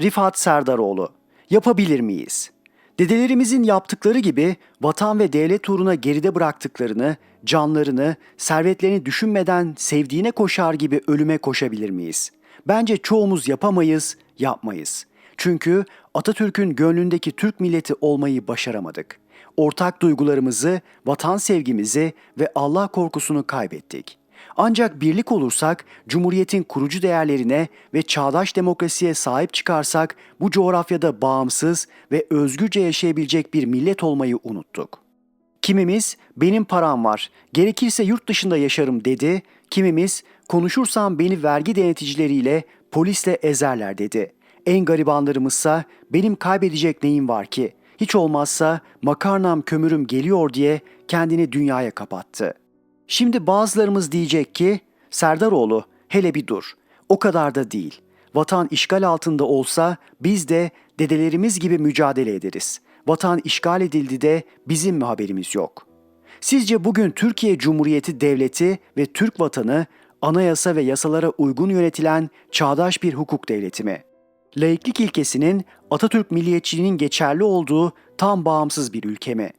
Rifat Serdaroğlu Yapabilir miyiz? Dedelerimizin yaptıkları gibi vatan ve devlet uğruna geride bıraktıklarını, canlarını, servetlerini düşünmeden sevdiğine koşar gibi ölüme koşabilir miyiz? Bence çoğumuz yapamayız, yapmayız. Çünkü Atatürk'ün gönlündeki Türk milleti olmayı başaramadık. Ortak duygularımızı, vatan sevgimizi ve Allah korkusunu kaybettik. Ancak birlik olursak, Cumhuriyet'in kurucu değerlerine ve çağdaş demokrasiye sahip çıkarsak bu coğrafyada bağımsız ve özgürce yaşayabilecek bir millet olmayı unuttuk. Kimimiz benim param var, gerekirse yurt dışında yaşarım dedi. Kimimiz konuşursam beni vergi deneticileriyle, polisle ezerler dedi. En garibanlarımızsa benim kaybedecek neyim var ki? Hiç olmazsa makarnam kömürüm geliyor diye kendini dünyaya kapattı. Şimdi bazılarımız diyecek ki Serdaroğlu hele bir dur. O kadar da değil. Vatan işgal altında olsa biz de dedelerimiz gibi mücadele ederiz. Vatan işgal edildi de bizim mi haberimiz yok? Sizce bugün Türkiye Cumhuriyeti Devleti ve Türk vatanı anayasa ve yasalara uygun yönetilen çağdaş bir hukuk devleti mi? Laiklik ilkesinin Atatürk milliyetçiliğinin geçerli olduğu tam bağımsız bir ülke mi?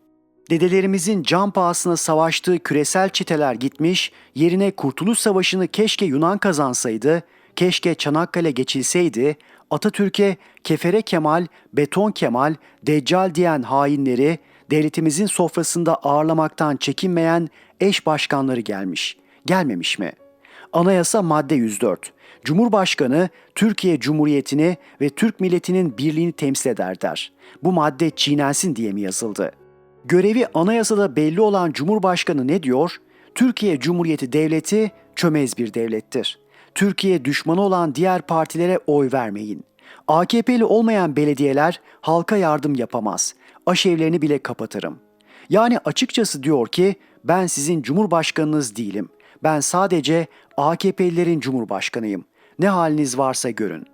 Dedelerimizin can pahasına savaştığı küresel çeteler gitmiş, yerine Kurtuluş Savaşı'nı keşke Yunan kazansaydı, keşke Çanakkale geçilseydi, Atatürk'e kefere Kemal, beton Kemal, deccal diyen hainleri, devletimizin sofrasında ağırlamaktan çekinmeyen eş başkanları gelmiş. Gelmemiş mi? Anayasa madde 104. Cumhurbaşkanı Türkiye Cumhuriyeti'ni ve Türk milletinin birliğini temsil eder der. Bu madde çiğnensin diye mi yazıldı? Görevi anayasada belli olan Cumhurbaşkanı ne diyor? Türkiye Cumhuriyeti Devleti çömez bir devlettir. Türkiye düşmanı olan diğer partilere oy vermeyin. AKP'li olmayan belediyeler halka yardım yapamaz. Aşevlerini bile kapatırım. Yani açıkçası diyor ki ben sizin cumhurbaşkanınız değilim. Ben sadece AKP'lilerin cumhurbaşkanıyım. Ne haliniz varsa görün.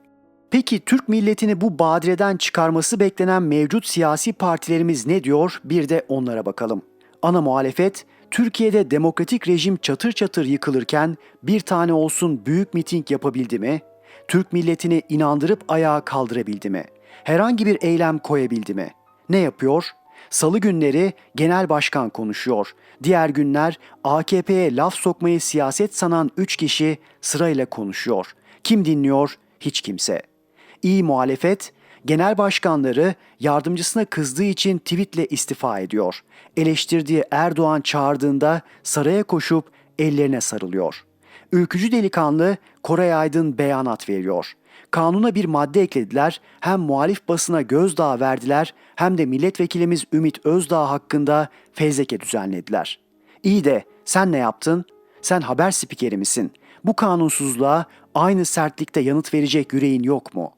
Peki Türk milletini bu badireden çıkarması beklenen mevcut siyasi partilerimiz ne diyor? Bir de onlara bakalım. Ana muhalefet, Türkiye'de demokratik rejim çatır çatır yıkılırken bir tane olsun büyük miting yapabildi mi? Türk milletini inandırıp ayağa kaldırabildi mi? Herhangi bir eylem koyabildi mi? Ne yapıyor? Salı günleri genel başkan konuşuyor. Diğer günler AKP'ye laf sokmayı siyaset sanan 3 kişi sırayla konuşuyor. Kim dinliyor? Hiç kimse. İyi muhalefet, genel başkanları yardımcısına kızdığı için tweetle istifa ediyor. Eleştirdiği Erdoğan çağırdığında saraya koşup ellerine sarılıyor. Ülkücü delikanlı Koray Aydın beyanat veriyor. Kanuna bir madde eklediler, hem muhalif basına gözdağı verdiler hem de milletvekilimiz Ümit Özdağ hakkında fezleke düzenlediler. İyi de sen ne yaptın? Sen haber spikeri misin? Bu kanunsuzluğa aynı sertlikte yanıt verecek yüreğin yok mu?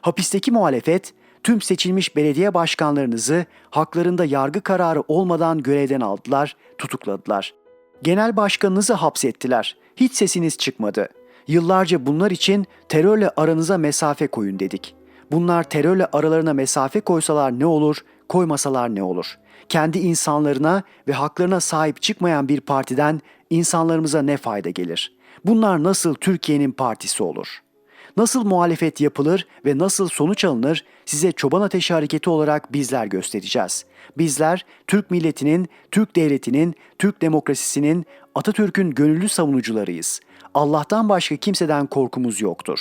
Hapisteki muhalefet tüm seçilmiş belediye başkanlarınızı haklarında yargı kararı olmadan görevden aldılar, tutukladılar. Genel başkanınızı hapsettiler. Hiç sesiniz çıkmadı. Yıllarca bunlar için terörle aranıza mesafe koyun dedik. Bunlar terörle aralarına mesafe koysalar ne olur, koymasalar ne olur? Kendi insanlarına ve haklarına sahip çıkmayan bir partiden insanlarımıza ne fayda gelir? Bunlar nasıl Türkiye'nin partisi olur?'' Nasıl muhalefet yapılır ve nasıl sonuç alınır size çoban ateşi hareketi olarak bizler göstereceğiz. Bizler Türk milletinin, Türk devletinin, Türk demokrasisinin, Atatürk'ün gönüllü savunucularıyız. Allah'tan başka kimseden korkumuz yoktur.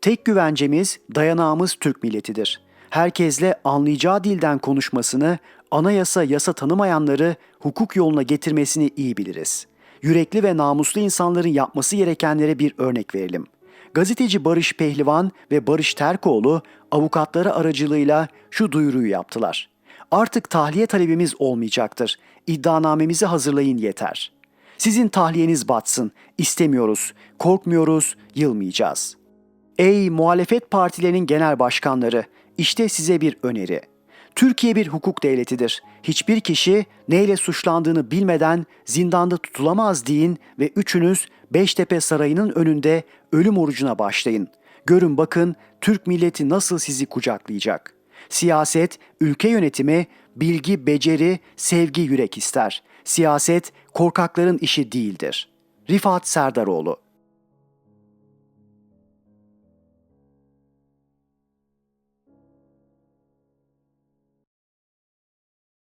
Tek güvencemiz, dayanağımız Türk milletidir. Herkesle anlayacağı dilden konuşmasını, anayasa yasa tanımayanları hukuk yoluna getirmesini iyi biliriz. Yürekli ve namuslu insanların yapması gerekenlere bir örnek verelim.'' Gazeteci Barış Pehlivan ve Barış Terkoğlu avukatları aracılığıyla şu duyuruyu yaptılar. Artık tahliye talebimiz olmayacaktır. İddianamemizi hazırlayın yeter. Sizin tahliyeniz batsın. İstemiyoruz, korkmuyoruz, yılmayacağız. Ey muhalefet partilerinin genel başkanları, işte size bir öneri. Türkiye bir hukuk devletidir. Hiçbir kişi neyle suçlandığını bilmeden zindanda tutulamaz deyin ve üçünüz Beştepe Sarayı'nın önünde ölüm orucuna başlayın. Görün bakın Türk milleti nasıl sizi kucaklayacak. Siyaset, ülke yönetimi, bilgi, beceri, sevgi, yürek ister. Siyaset korkakların işi değildir. Rifat Serdaroğlu